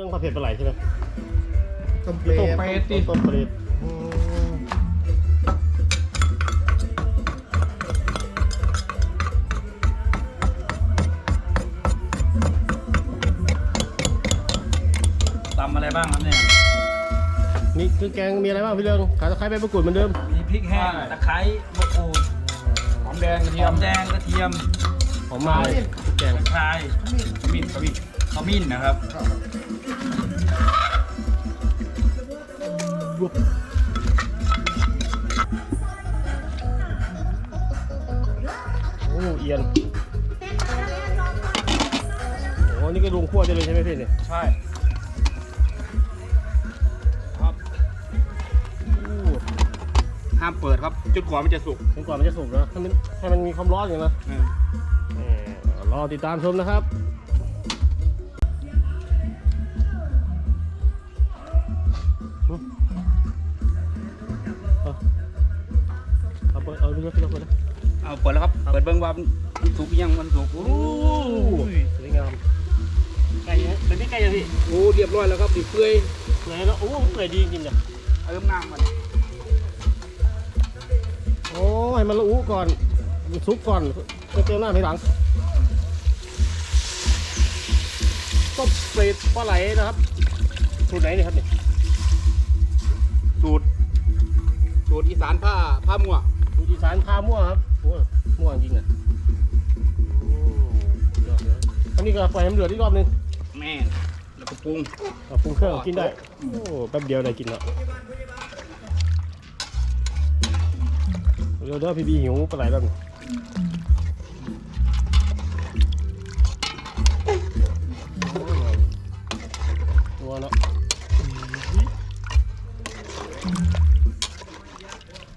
รื่องผัดเผ็ดปลาไหลใช่ไหมต้มเปรต้มย์เปรตต้มเปรตอืมตำอะไรบ้างครับเนี่ย นี่คือแกงมีอะไรบ้างพี่เรืองขาตะไคร้ใบมะกรูดเหมือนเดิม มีพริกแห้ง ตะไคร้ มะกรูด หอมแดงกระเทีเทียยมมแดงกระเทียม หอมมากเลยแกงกระชายขมิ้นขมิ้น ขมิ้นนะครับโอ้เอียนโอ้นี่ก็ลุงคั่วได้เลยใช่ไหมพี่เนี่ยใช่ครับโอ้ห้ามเปิดครับจนกว่ามันจะสุกจนกว่ามันจะสุกนะให้มันให้มันมีความร้อนอย่างนะเออรอติดตามชมนะครับ เอาเปิดแล้วครับ เปิดเบิ้งว่ามันสุกยังมันสุกโอ้โอ้สวยงามไก่เนี่ยเป็นพี่ไก่ยังพี่โหเรียบร้อยแล้วครับดิเปื่อยเปื่อยแล้วโอ้เปื่อยดีจริงๆเนี่ยเติมน้ำมันโอ้ให้มันละอุก่อนมันซุกก่อนจะเติมน้ำทีหลังต้มเปรตปลาไหลนะครับสูตรไหนเนี่ยครับเนี่ยสูตรสูตรอีสานผ้าผ้ามัวสูตรอีสานพามั่วครับ โอ้มั่วจริงอะโอ้ยอดเลยอันนี้ก็ปล่อยให้มันเดือดอีกรอบนึงแม่แล้วก็ปรุง เอาปรุงเครื่องกินได้ โอ้แป๊บเดียวได้กินแล้วเดี๋ยวเดี๋ยวพี่บีหิวปลาไหลแล้วนี่ตัวเนาะ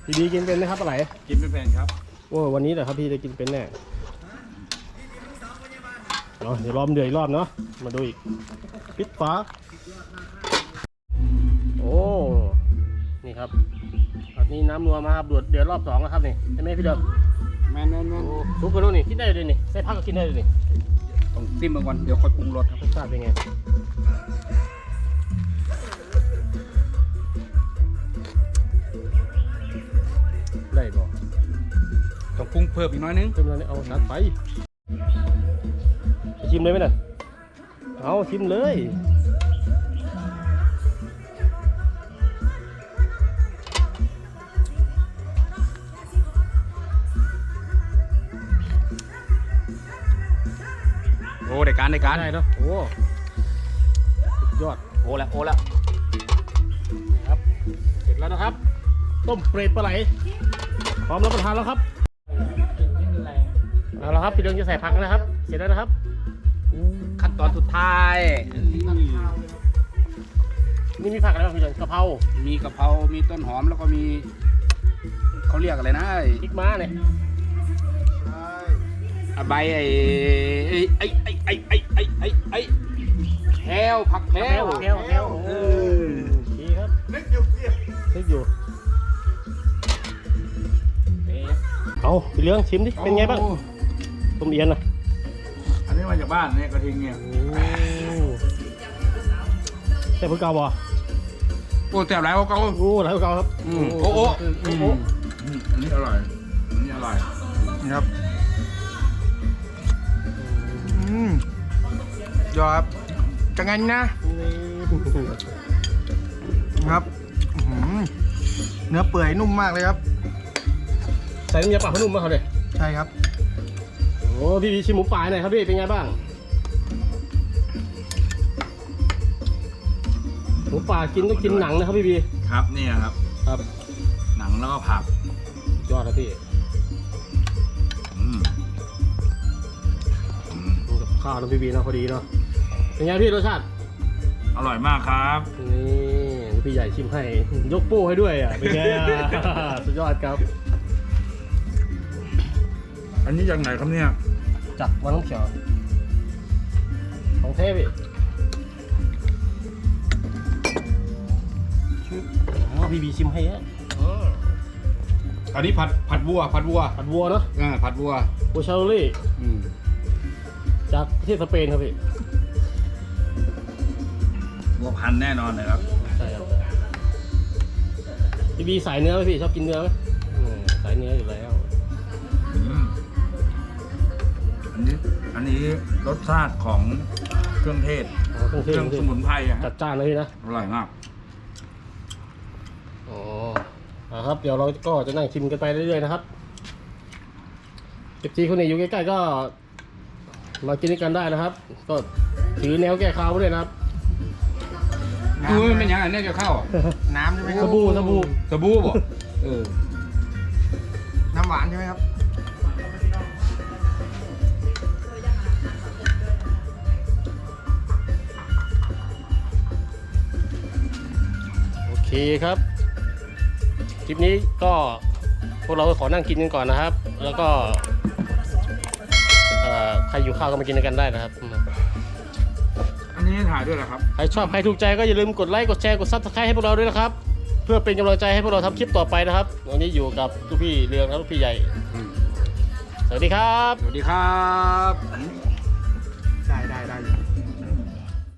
พี่บีกินเป็นไหมครับปลาไหล กินเป็นแฟนครับ โอ้วันนี้แหละครับพี่จะกินเป็นแน่เนาะเดี๋ยวรอมนเดือดอีกรอบเนาะมาดูอีกปิดฝาโอ้นี่ครับอันนี้น้ำนัวมาครับเดือดเดือดรอบสองแล้วครับนี่ใช่ไหมพี่เดิมแม่นแม่นแม่นโอ้ทุกคนรู้นี่กินได้เลยนี่ใส่ผักก็กินได้เลยนี่ต้องซิมมาก่อนเดี๋ยวค่อยปรุงรสครับรสชาติเป็นไง เพิ่มอีกน้อยนึงเต็มแล้วนี่เอานัดไปไปชิมเลยไหมน่ะเอาชิมเลยโอ้ได้การได้การได้เนาะโอ้สุดยอดโอ้แล้วโอ้แล้วนะครับเสร็จแล้วนะครับ ต้มเปรตปลาไหลพร้อมรับประทานแล้วครับ เอาละครับพี่เดืองจะใส่ผักแล้วนะครับ เสร็จแล้วนะครับ ขั้นตอนสุดท้ายนี่มีผักอะไรบ้างพี่เดืองกะเพรามีกะเพรา มีต้นหอมแล้วก็มีเขาเรียกอะไรนะไอ้พริกม้าเนี่ยอะใบไอ้ไอ้ไอ้ไอ้ไอ้ไอ้ไอ้ไอ้แคลผักแคแก้ลวแก้วแก้วเอโอ้อโอเคครับนึกอยู่เกียนึกอยู่ เอาพี่เลี้ยงชิมดิ เป็นไงบ้างโอ้ต้มเอียนนะอันนี้มาจากบ้านเนี่ยกระทิงเนี่ยโอ้แต่พวกเก่าบ่โอ้แต่หลายกว่าเก่าโอ้หลายพวกเก่าครับอืมโอ้โอ้โอ้โอ้อันนี้อร่อยอันนี้อร่อยนี่ครับอืมยอดครับจังงันนะ ครับอื้อหือเนื้อเปื่อยนุ่มมากเลยครับ ใส่น้ำยาปลาพนุ่มมาเขาเลยใช่ครับ โอ้พี่พีชิมหมูป่าหน่อยครับพี่เป็นไงบ้างหมูป่ากินต้องกินหนังนะครับพี่พีครับเนี่ยครับ ครับ หนังแล้วก็ผักยอดครับพี่อืมอืมกับข้าวน้ำพี่พีเนาะพอดีเนาะเป็นไงพี่รสชาติอร่อยมากครับนี่พี่ใหญ่ชิมให้ยกโป้ให้ด้วยอะเป็นไงอะ สุดยอดครับ อันนี้จากไหนครับเนี่ยจัดวันน้ำเขียวของเทพี่ชื่ออ๋อพี่บีชิมให้ฮะอันนี้ผัดผัดวัว ผัดวัวผัดวัวเนาะอ่าผัดวัววัวชาโรลี่อืมจากประเทศสเปนครับพี่บัวพันธุ์แน่นอนเลยครับใช่ครับพี่บีสายเนื้อไหมพี่ชอบกินเนื้อไหมอืมสายเนื้ออยู่แล้ว อันนี้อันนี้รสชาติของเครื่องเทศอ๋อเครื่องเทเคศรื่องเคสรื่องมุนไพรอะจัดจ้านเลยพี่นะ อร่อยมาก อ๋ออ่าครับ เดี๋ยวเราก็จะนั่งชิมกันไปเรื่อยๆนะครับเอฟซีคนไหนอยู่ใกล้ๆก็ มากินด้วยกันได้นะครับ ก็ถือแนวแก้คาวไว้ด้วยนะครับอือเป็นยังไงเนี่ยจะเข้าอะน้ำใช่ไหมคสรับบู่สบู่ สบู่บ่เออ น้ำหวานใช่ไหมครับ เคครับคลิปนี้ก็พวกเราขอนั่งกินกันก่อนนะครับ แล้วก็เอ่อใครอยู่ข้าวก็มากินด้วยกันได้นะครับ อันนี้ถ่ายด้วยเหรอครับ ใครชอบใครถูกใจก็อย่าลืมกดไลค์กดแชร์กดซับสไครต์ให้พวกเราด้วยนะครับ เพื่อเป็นกำลังใจให้พวกเราทำคลิปต่อไปนะครับวันนี้อยู่กับลูกพี่เรืองและลูกพี่ใหญ่ สวัสดีครับ สวัสดีครับได้ได้ได้อยู่